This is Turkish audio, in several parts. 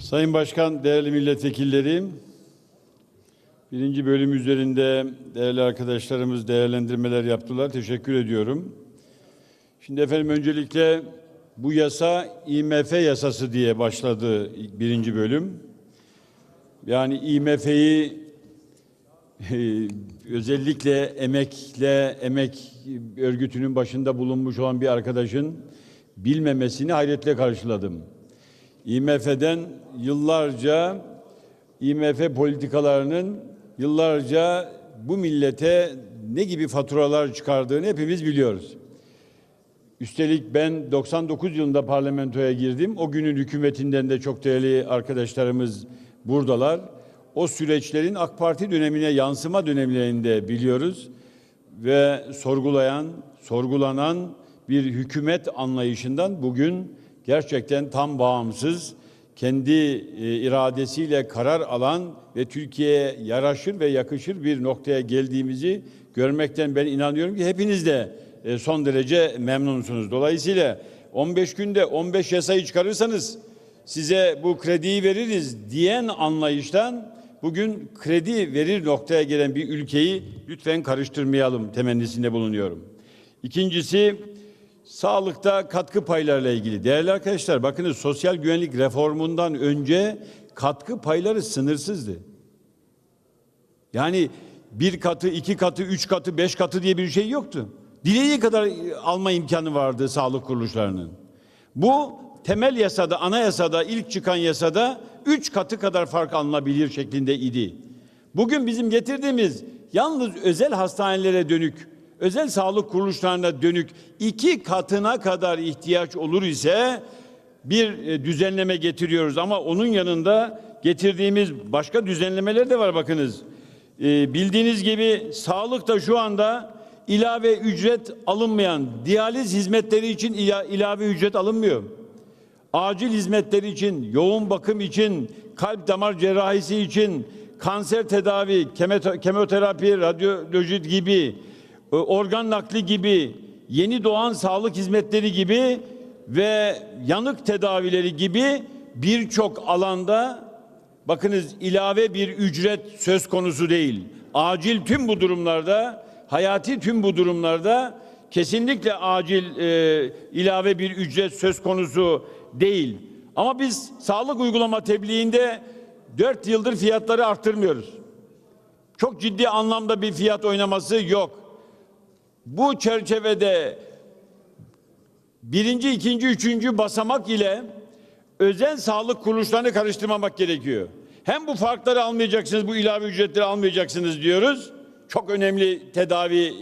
Sayın Başkan, değerli milletvekilleri, birinci bölüm üzerinde değerli arkadaşlarımız değerlendirmeler yaptılar. Teşekkür ediyorum. Şimdi efendim öncelikle bu yasa IMF yasası diye başladı birinci bölüm. Yani IMF'yi e, özellikle emekle emek örgütünün başında bulunmuş olan bir arkadaşın bilmemesini hayretle karşıladım. IMF'den yıllarca IMF politikalarının yıllarca bu millete ne gibi faturalar çıkardığını hepimiz biliyoruz. Üstelik ben 99 yılında parlamentoya girdim. O günün hükümetinden de çok değerli arkadaşlarımız buradalar. O süreçlerin AK Parti dönemine yansıma dönemlerinde biliyoruz ve sorgulayan, sorgulanan bir hükümet anlayışından bugün gerçekten tam bağımsız, kendi e, iradesiyle karar alan ve Türkiye'ye yaraşır ve yakışır bir noktaya geldiğimizi görmekten ben inanıyorum ki hepiniz de e, son derece memnunsunuz. Dolayısıyla 15 günde 15 yasayı çıkarırsanız size bu krediyi veririz diyen anlayıştan bugün kredi verir noktaya gelen bir ülkeyi lütfen karıştırmayalım temennisinde bulunuyorum. İkincisi sağlıkta katkı paylarıyla ilgili. Değerli arkadaşlar bakınız sosyal güvenlik reformundan önce katkı payları sınırsızdı. Yani bir katı, iki katı, üç katı, beş katı diye bir şey yoktu. Dilediği kadar alma imkanı vardı sağlık kuruluşlarının. Bu temel yasada, anayasada, ilk çıkan yasada üç katı kadar fark alınabilir şeklinde idi. Bugün bizim getirdiğimiz yalnız özel hastanelere dönük, özel sağlık kuruluşlarına dönük iki katına kadar ihtiyaç olur ise bir e, düzenleme getiriyoruz. Ama onun yanında getirdiğimiz başka düzenlemeler de var bakınız. Ee, bildiğiniz gibi sağlıkta şu anda ilave ücret alınmayan diyaliz hizmetleri için ila- ilave ücret alınmıyor. Acil hizmetleri için, yoğun bakım için, kalp damar cerrahisi için, kanser tedavi, kemote- kemoterapi, radyoloji gibi, e, organ nakli gibi, yeni doğan sağlık hizmetleri gibi ve yanık tedavileri gibi birçok alanda Bakınız ilave bir ücret söz konusu değil. Acil tüm bu durumlarda, hayati tüm bu durumlarda kesinlikle acil e, ilave bir ücret söz konusu değil. Ama biz sağlık uygulama tebliğinde 4 yıldır fiyatları arttırmıyoruz. Çok ciddi anlamda bir fiyat oynaması yok. Bu çerçevede birinci, ikinci, üçüncü basamak ile özel sağlık kuruluşlarını karıştırmamak gerekiyor. Hem bu farkları almayacaksınız, bu ilave ücretleri almayacaksınız diyoruz. Çok önemli tedavi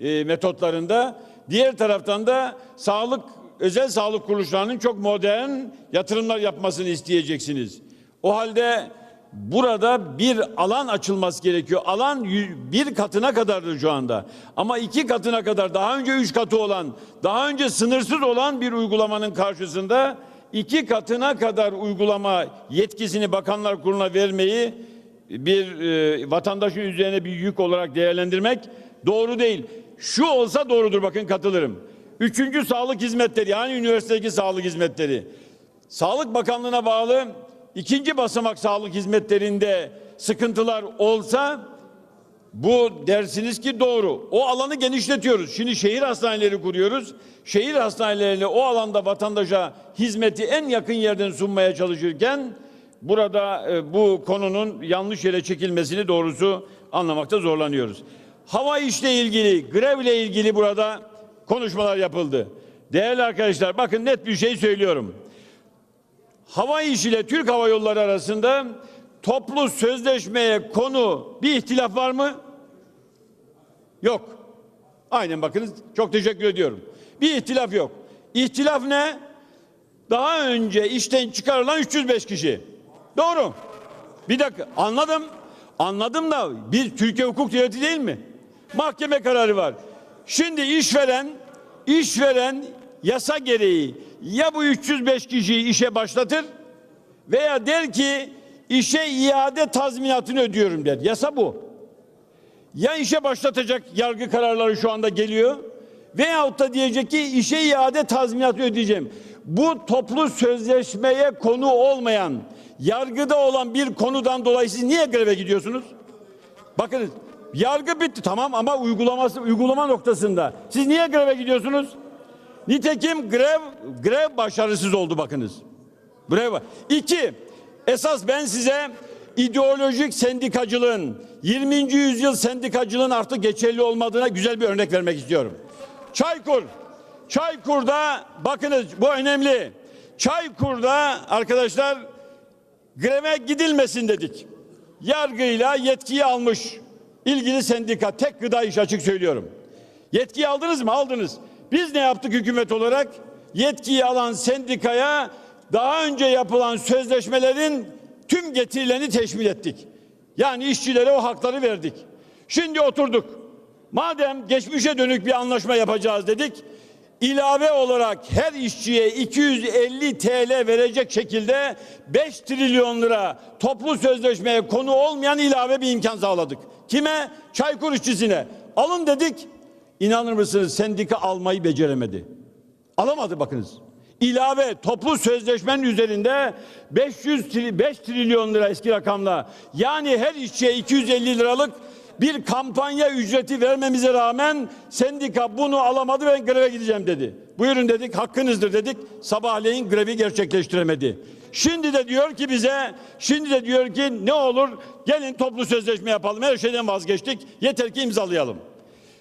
e, metotlarında. Diğer taraftan da sağlık, özel sağlık kuruluşlarının çok modern yatırımlar yapmasını isteyeceksiniz. O halde burada bir alan açılması gerekiyor. Alan bir katına kadardır şu anda. Ama iki katına kadar daha önce üç katı olan, daha önce sınırsız olan bir uygulamanın karşısında iki katına kadar uygulama yetkisini Bakanlar Kurulu'na vermeyi bir e, vatandaşın üzerine bir yük olarak değerlendirmek doğru değil. Şu olsa doğrudur bakın katılırım. Üçüncü sağlık hizmetleri yani üniversitedeki sağlık hizmetleri. Sağlık Bakanlığı'na bağlı ikinci basamak sağlık hizmetlerinde sıkıntılar olsa bu dersiniz ki doğru. O alanı genişletiyoruz. Şimdi şehir hastaneleri kuruyoruz. Şehir hastanelerine o alanda vatandaşa hizmeti en yakın yerden sunmaya çalışırken burada e, bu konunun yanlış yere çekilmesini doğrusu anlamakta zorlanıyoruz. Hava işle ilgili, grevle ilgili burada konuşmalar yapıldı. Değerli arkadaşlar bakın net bir şey söylüyorum. Hava işi ile Türk Hava Yolları arasında toplu sözleşmeye konu bir ihtilaf var mı? Yok. Aynen bakınız çok teşekkür ediyorum. Bir ihtilaf yok. İhtilaf ne? Daha önce işten çıkarılan 305 kişi. Doğru. Bir dakika anladım. Anladım da bir Türkiye hukuk devleti değil mi? Mahkeme kararı var. Şimdi işveren işveren yasa gereği ya bu 305 kişiyi işe başlatır veya der ki işe iade tazminatını ödüyorum der. Yasa bu. Ya işe başlatacak yargı kararları şu anda geliyor veyahut da diyecek ki işe iade tazminatı ödeyeceğim. Bu toplu sözleşmeye konu olmayan yargıda olan bir konudan dolayı siz niye greve gidiyorsunuz? Bakın yargı bitti tamam ama uygulaması uygulama noktasında siz niye greve gidiyorsunuz? Nitekim grev grev başarısız oldu bakınız. Grev. İki, esas ben size ideolojik sendikacılığın 20. yüzyıl sendikacılığın artık geçerli olmadığına güzel bir örnek vermek istiyorum. Çaykur. Çaykur'da bakınız bu önemli. Çaykur'da arkadaşlar greve gidilmesin dedik. Yargıyla yetkiyi almış ilgili sendika tek gıda iş açık söylüyorum. Yetkiyi aldınız mı? Aldınız. Biz ne yaptık hükümet olarak? Yetkiyi alan sendikaya daha önce yapılan sözleşmelerin tüm getirilerini teşmil ettik. Yani işçilere o hakları verdik. Şimdi oturduk. Madem geçmişe dönük bir anlaşma yapacağız dedik. ilave olarak her işçiye 250 TL verecek şekilde 5 trilyon lira toplu sözleşmeye konu olmayan ilave bir imkan sağladık. Kime? Çaykur işçisine. Alın dedik. İnanır mısınız sendika almayı beceremedi. Alamadı bakınız. İlave toplu sözleşmenin üzerinde 500 tri- 5 trilyon lira eski rakamla yani her işçiye 250 liralık bir kampanya ücreti vermemize rağmen sendika bunu alamadı ve greve gideceğim dedi. Buyurun dedik hakkınızdır dedik. Sabahleyin grevi gerçekleştiremedi. Şimdi de diyor ki bize, şimdi de diyor ki ne olur gelin toplu sözleşme yapalım. Her şeyden vazgeçtik. Yeter ki imzalayalım.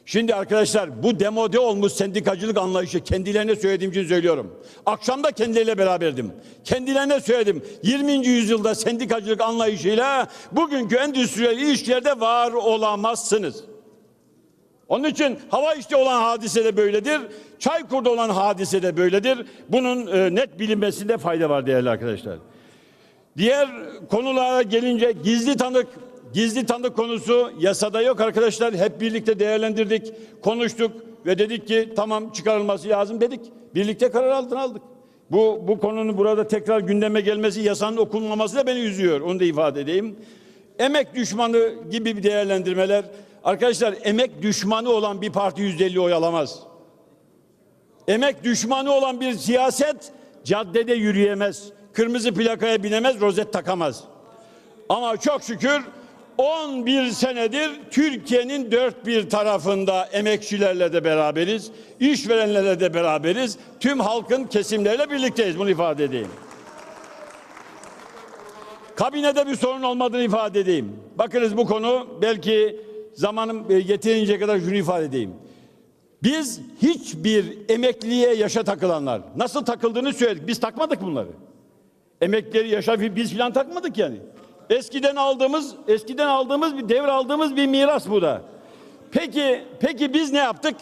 Şimdi arkadaşlar bu demode olmuş sendikacılık anlayışı kendilerine söylediğim için söylüyorum. Akşam da kendileriyle beraberdim. Kendilerine söyledim. 20. yüzyılda sendikacılık anlayışıyla bugünkü endüstriyel ilişkilerde var olamazsınız. Onun için hava işte olan hadise de böyledir. Çaykur'da olan hadise de böyledir. Bunun e, net bilinmesinde fayda var değerli arkadaşlar. Diğer konulara gelince gizli tanık gizli tanık konusu yasada yok arkadaşlar. Hep birlikte değerlendirdik, konuştuk ve dedik ki tamam çıkarılması lazım dedik. Birlikte karar altına aldık. Bu bu konunun burada tekrar gündeme gelmesi, yasanın okunmaması da beni üzüyor. Onu da ifade edeyim. Emek düşmanı gibi bir değerlendirmeler. Arkadaşlar emek düşmanı olan bir parti yüzde elli oy alamaz. Emek düşmanı olan bir siyaset caddede yürüyemez. Kırmızı plakaya binemez, rozet takamaz. Ama çok şükür 11 senedir Türkiye'nin dört bir tarafında emekçilerle de beraberiz, işverenlerle de beraberiz, tüm halkın kesimleriyle birlikteyiz bunu ifade edeyim. Kabinede bir sorun olmadığını ifade edeyim. Bakınız bu konu belki zamanım e, yeterince kadar şunu ifade edeyim. Biz hiçbir emekliye yaşa takılanlar nasıl takıldığını söyledik. Biz takmadık bunları. Emeklileri yaşa biz filan takmadık yani. Eskiden aldığımız eskiden aldığımız bir devir aldığımız bir miras bu da. Peki peki biz ne yaptık?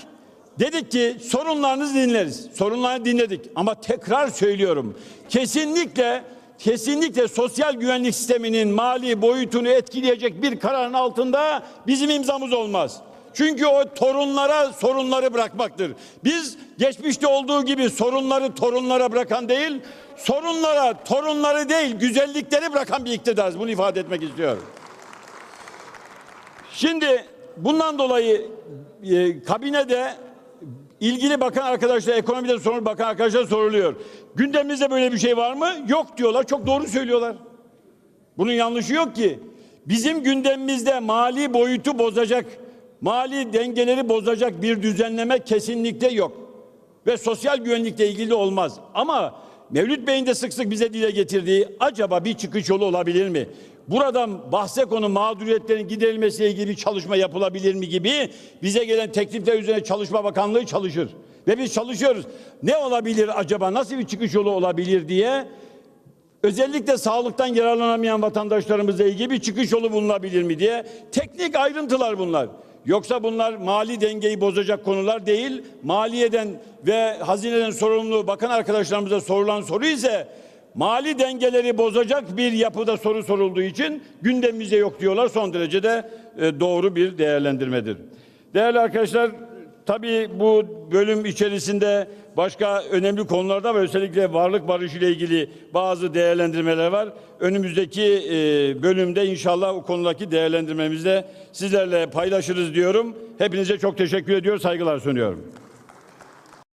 Dedik ki sorunlarınızı dinleriz. Sorunlarını dinledik ama tekrar söylüyorum. Kesinlikle kesinlikle sosyal güvenlik sisteminin mali boyutunu etkileyecek bir kararın altında bizim imzamız olmaz. Çünkü o torunlara sorunları bırakmaktır. Biz geçmişte olduğu gibi sorunları torunlara bırakan değil, sorunlara torunları değil güzellikleri bırakan bir iktidarız. Bunu ifade etmek istiyorum. Şimdi bundan dolayı e, kabinede ilgili bakan arkadaşlar, ekonomide sorumlu bakan arkadaşlar soruluyor. Gündemimizde böyle bir şey var mı? Yok diyorlar. Çok doğru söylüyorlar. Bunun yanlışı yok ki. Bizim gündemimizde mali boyutu bozacak, mali dengeleri bozacak bir düzenleme kesinlikle yok. Ve sosyal güvenlikle ilgili olmaz. Ama Mevlüt Bey'in de sık sık bize dile getirdiği acaba bir çıkış yolu olabilir mi? Buradan bahse konu mağduriyetlerin giderilmesiyle ilgili çalışma yapılabilir mi gibi bize gelen teklifler üzerine Çalışma Bakanlığı çalışır. Ve biz çalışıyoruz. Ne olabilir acaba? Nasıl bir çıkış yolu olabilir diye özellikle sağlıktan yararlanamayan vatandaşlarımızla ilgili bir çıkış yolu bulunabilir mi diye teknik ayrıntılar bunlar. Yoksa bunlar mali dengeyi bozacak konular değil. Maliyeden ve hazineden sorumlu bakan arkadaşlarımıza sorulan soru ise mali dengeleri bozacak bir yapıda soru sorulduğu için gündemimizde yok diyorlar. Son derece de e, doğru bir değerlendirmedir. Değerli arkadaşlar Tabii bu bölüm içerisinde başka önemli konularda ve özellikle varlık barışı ile ilgili bazı değerlendirmeler var. Önümüzdeki e, bölümde inşallah o konudaki değerlendirmemizi de sizlerle paylaşırız diyorum. Hepinize çok teşekkür ediyor, saygılar sunuyorum.